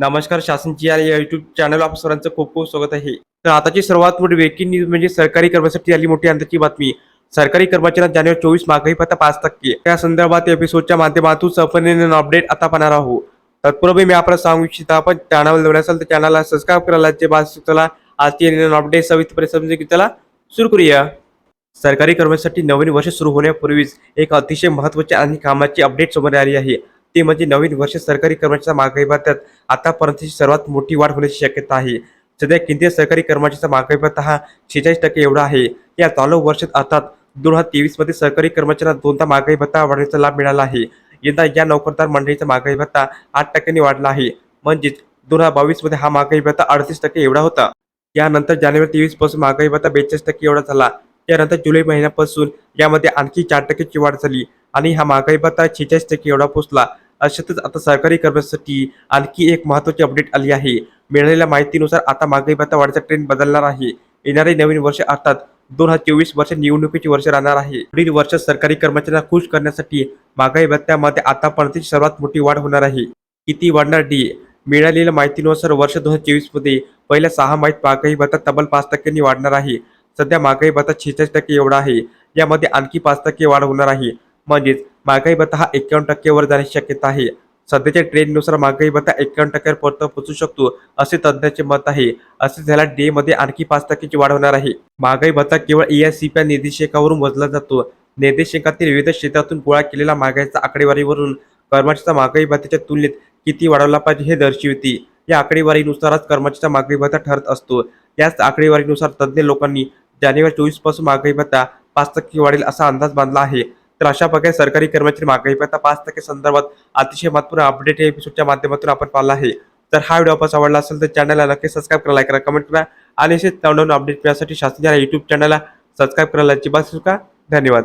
नमस्कार शासनची या YouTube channel आप सर्वांचं खूप खूप स्वागत आहे. तर आताची सर्वात मोठी ब्रेकिंग न्यूज म्हणजे सरकारी कर्मचारी आली मोठी अंदाची बातमी. सरकारी कर्मचाऱ्यांना जानेवारी चोवीस महागाई पत्ता पाच टक्के. त्या संदर्भात एपिसोडच्या माध्यमातून संपूर्ण अपडेट आता पाहणार आहोत. तत्पूर्वी मी आपल्याला सांगू इच्छिता आपण चॅनल नवीन असेल तर चॅनलला सबस्क्राईब करायला जे बात चला आजची अपडेट सविस्तरपणे समजून की सुरू करूया. सरकारी कर्मचाऱ्यांसाठी नवीन वर्ष सुरू होण्यापूर्वीच एक अतिशय महत्त्वाचे आणि कामाची अपडेट समोर आली आहे. ते म्हणजे नवीन वर्ष सरकारी कर्मचाऱ्यांच्या महागाई भत्त्यात आतापर्यंतची सर्वात मोठी वाढ होण्याची शक्यता आहे. सध्या केंद्रीय सरकारी कर्मचाऱ्यांचा महागाई भत्ता हा शेहेचाळीस टक्के एवढा आहे. या चालू वर्षात अर्थात दोन हजार तेवीसमध्ये सरकारी कर्मचाऱ्यांना दोनदा महागाई भत्ता वाढण्याचा लाभ मिळाला आहे. यंदा या नोकरदार मंडळीचा महागाई भत्ता आठ टक्क्यांनी वाढला आहे. म्हणजेच दोन हजार बावीसमध्ये हा महागाई भत्ता अडतीस टक्के एवढा होता. यानंतर जानेवारी तेवीसपासून महागाई भत्ता बेचाळीस टक्के एवढा झाला. त्यानंतर जुलै महिन्यापासून यामध्ये आणखी चार टक्क्याची वाढ झाली आणि हा महागाई भत्ता शेहेचाळीस टक्के एवढा पोहोचला. अशातच आता सरकारी कर्मचाऱ्यांसाठी आणखी एक महत्त्वाची अपडेट आली आहे. मिळालेल्या माहितीनुसार आता महागाई भत्ता वाढीचा ट्रेंड बदलणार आहे. येणारे नवीन वर्ष अर्थात दोन हजार चोवीस वर्ष निवडणुकीचे वर्ष राहणार आहे. पुढील वर्ष सरकारी कर्मचाऱ्यांना खुश करण्यासाठी महागाई भत्त्यामध्ये आतापर्यंत सर्वात मोठी वाढ होणार आहे. किती वाढणार डी? मिळालेल्या माहितीनुसार वर्ष दोन हजार चोवीसमध्ये पहिल्या सहा माहीत महागाई भत्ता तब्बल पाच टक्क्यांनी वाढणार आहे. सध्या महागाई भत्ता शेहेचाळीस टक्के एवढा आहे. यामध्ये आणखी पाच टक्के वाढ होणार आहे. म्हणजेच महागाई भत्ता हा एक्कावन्न टक्केवर जाण्याची शक्यता आहे. सध्याच्या ट्रेंडनुसार महागाई भत्ता एक्कावन्न टक्क्यापर्यंत पोहोचू शकतो असे तज्ज्ञांचे मत आहे. असे झाल्या डे मध्ये आणखी पाच टक्क्याची वाढ होणार आहे. महागाई भत्ता केवळ एआयसीपी निर्देशकावरून मोजला जातो. निर्देशकातील विविध क्षेत्रातून गोळा केलेल्या महागाईचा आकडेवारीवरून कर्मचाऱ्याचा महागाई भत्त्याच्या तुलनेत किती वाढवला पाहिजे हे दर्शविते. या आकडेवारीनुसारच कर्मचाऱ्याचा महागाई भत्ता ठरत असतो. याच आकडेवारीनुसार तज्ज्ञ लोकांनी जानेवारी चोवीसपासून महागाई भत्ता पाच टक्के वाढेल असा अंदाज बांधला आहे. तर अशा प्रकारे सरकारी कर्मचारी महागाई भत्ता पाच टक्के संदर्भात अतिशय महत्त्वपूर्ण अपडेट या एपिसोडच्या माध्यमातून आपण पाहिला आहे. तर हा व्हिडिओ आपण आवडला असेल तर चॅनलला नक्की सबस्क्राईब करा लाईक करा कमेंट करा आणि असेच नवनवीन अपडेट मिळण्यासाठी शासनाच्या युट्यूब चॅनलला सबस्क्राईब करायला अजिबात चुका धन्यवाद.